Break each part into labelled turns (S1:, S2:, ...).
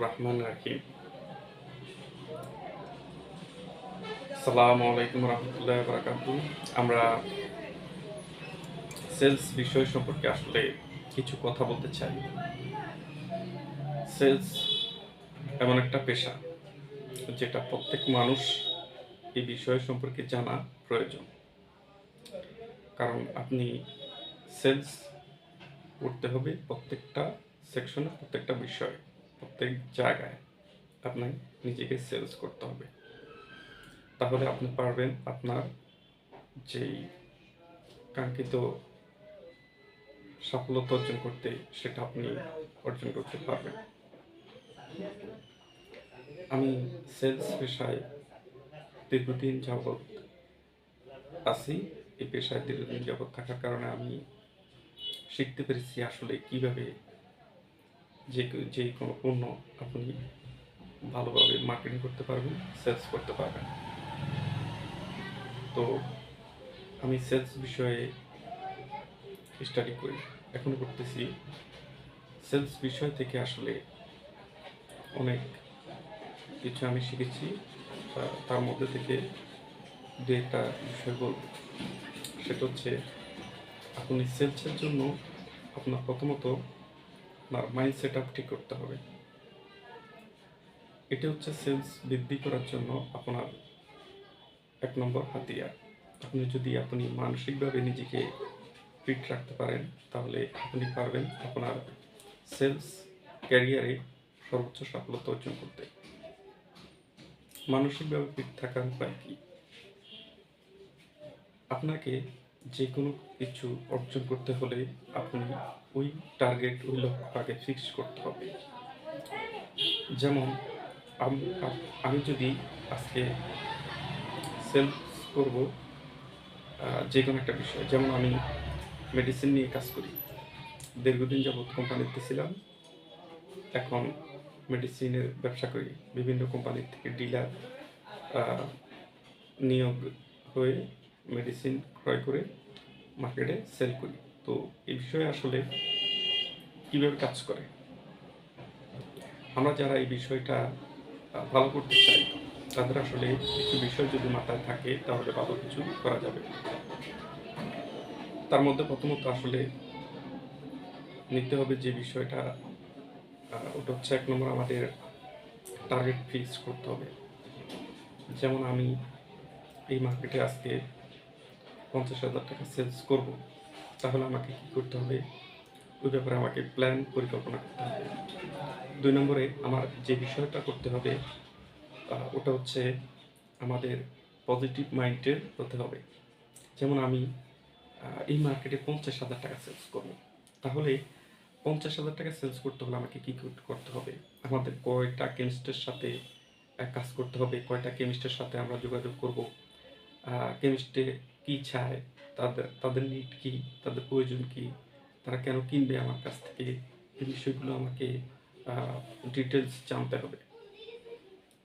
S1: রহমান রাহিম। সালামু আলাইকুম রহমতুল্লাহ বারাকাতু আমরা সেলস বিষয় সম্পর্কে আসলে কিছু কথা বলতে চাই। সেলস এমন একটা পেশা যেটা প্রত্যেক মানুষ এই বিষয় সম্পর্কে জানা প্রয়োজন। কারণ আপনি সেলস করতে হবে প্রত্যেকটা সেকশনে, প্রত্যেকটা বিষয়। প্রত্যেক জায়গায় আপনার নিজেকে সেলস করতে হবে। তাহলে আপনি পারবেন আপনার যেই কাঙ্ক্ষিত সফলতা অর্জন করতে, সেটা আপনি অর্জন করতে পারবেন। আমি সেলস পেশায় দীর্ঘদিন যাবৎ আছি। এই পেশায় দীর্ঘদিন যাবৎ থাকার কারণে আমি শিখতে পেরেছি আসলে কীভাবে যে যে কোনো পণ্য আপনি ভালোভাবে মার্কেটিং করতে পারবেন সেলস করতে পারবেন। তো আমি সেলস বিষয়ে স্টাডি করি, এখন করতেছি। সেলস বিষয় থেকে আসলে অনেক কিছু আমি শিখেছি তার মধ্যে থেকে দু একটা বিষয় বলব। সেটা হচ্ছে, আপনি সেলসের জন্য আপনার প্রথমত আপনার মাইন্ড সেট আপ ঠিক করতে হবে। এটা হচ্ছে সেলস বৃদ্ধি করার জন্য আপনার এক নম্বর হাতিয়ার। আপনি যদি আপনি মানসিকভাবে নিজেকে ফিট রাখতে পারেন, তাহলে আপনি পারবেন আপনার সেলস ক্যারিয়ারে সর্বোচ্চ সফলতা অর্জন করতে। মানসিকভাবে ফিট থাকার উপায় কি? আপনাকে যে কোনো কিছু অর্জন করতে হলে আপনি ওই টার্গেট ওই লক্ষ্য আগে ফিক্স করতে হবে। যেমন, আম- যদি আজকে সেলস করব যে কোনো একটা বিষয়, যেমন আমি মেডিসিন নিয়ে কাজ করি। দীর্ঘদিন যাবৎ কোম্পানিতে ছিলাম, এখন মেডিসিনের ব্যবসা করি। বিভিন্ন কোম্পানির থেকে ডিলার নিয়োগ হয়ে মেডিসিন ক্রয় করে মার্কেটে সেল করি। তো এই বিষয়ে আসলে কীভাবে কাজ করে? আমরা যারা এই বিষয়টা ভালো করতে চাই, তাদের আসলে কিছু বিষয় যদি মাথায় থাকে, তাহলে ভালো কিছু করা যাবে। তার মধ্যে প্রথমত আসলে নিতে হবে যে বিষয়টা ওটা হচ্ছে এক নম্বর আমাদের টার্গেট ফিক্স করতে হবে। যেমন আমি এই মার্কেটে আজকে পঞ্চাশ হাজার টাকা সেলস করব, তাহলে আমাকে কি করতে হবে? ওই ব্যাপারে আমাকে প্ল্যান পরিকল্পনা করতে হবে। দুই নম্বরে আমার যে বিষয়টা করতে হবে ওটা হচ্ছে আমাদের পজিটিভ মাইন্ডের হতে হবে। যেমন আমি এই মার্কেটে পঞ্চাশ হাজার টাকা সেলস করব। তাহলে পঞ্চাশ হাজার টাকা সেলস করতে হলে আমাকে কী করতে হবে? আমাদের কয়টা কেমিস্টের সাথে কাজ করতে হবে? কয়টা কেমিস্টের সাথে আমরা যোগাযোগ করব? কেমিস্টে কি চায় তাদের তাদের নিড কি, তাদের প্রয়োজন কি, তারা কেন কিনবে আমার কাছ থেকে, এই বিষয়গুলো আমাকে ডিটেলস জানতে হবে।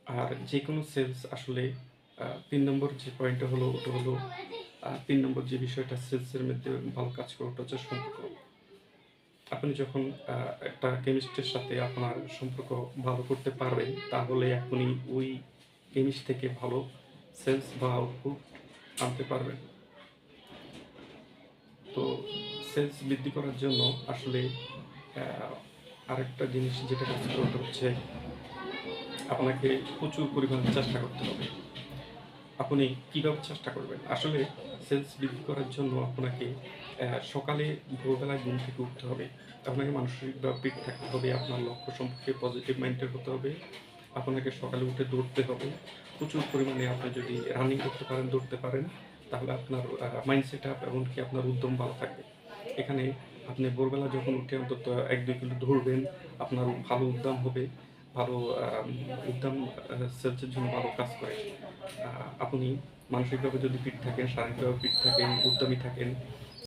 S1: আর যে কোনো সেলস আসলে তিন নম্বর যে পয়েন্টটা হলো, ওটা হলো তিন নম্বর যে বিষয়টা সেলসের মধ্যে ভালো কাজ করে ওটা হচ্ছে সম্পর্ক। আপনি যখন একটা কেমিস্টের সাথে আপনার সম্পর্ক ভালো করতে পারবেন, তাহলে আপনি ওই কেমিস্ট থেকে ভালো সেলস বা আউটপুট আনতে পারবেন। তো সেলস বৃদ্ধি করার জন্য আসলে আরেকটা জিনিস যেটা কাজ করতে হচ্ছে, আপনাকে প্রচুর পরিমাণে চেষ্টা করতে হবে। আপনি কীভাবে চেষ্টা করবেন? আসলে সেলস বৃদ্ধি করার জন্য আপনাকে সকালে ভোরবেলায় ঘুম থেকে উঠতে হবে। আপনাকে মানসিকভাবে ফিট থাকতে হবে, আপনার লক্ষ্য সম্পর্কে পজিটিভ মাইন্ডের হতে হবে। আপনাকে সকালে উঠে দৌড়তে হবে। প্রচুর পরিমাণে আপনি যদি রানিং করতে পারেন, দৌড়তে পারেন। তাহলে আপনার মাইন্ডসেট আপ এমনকি আপনার উদ্যম ভালো থাকবে। এখানে আপনি ভোরবেলা যখন উঠে অন্তত এক দুই কিলো ধরবেন, আপনার ভালো উদ্যম হবে, ভালো উদ্যম সেলসের জন্য ভালো কাজ করে। আপনি মানসিকভাবে যদি ফিট থাকেন, শারীরিকভাবে ফিট থাকেন, উদ্যমী থাকেন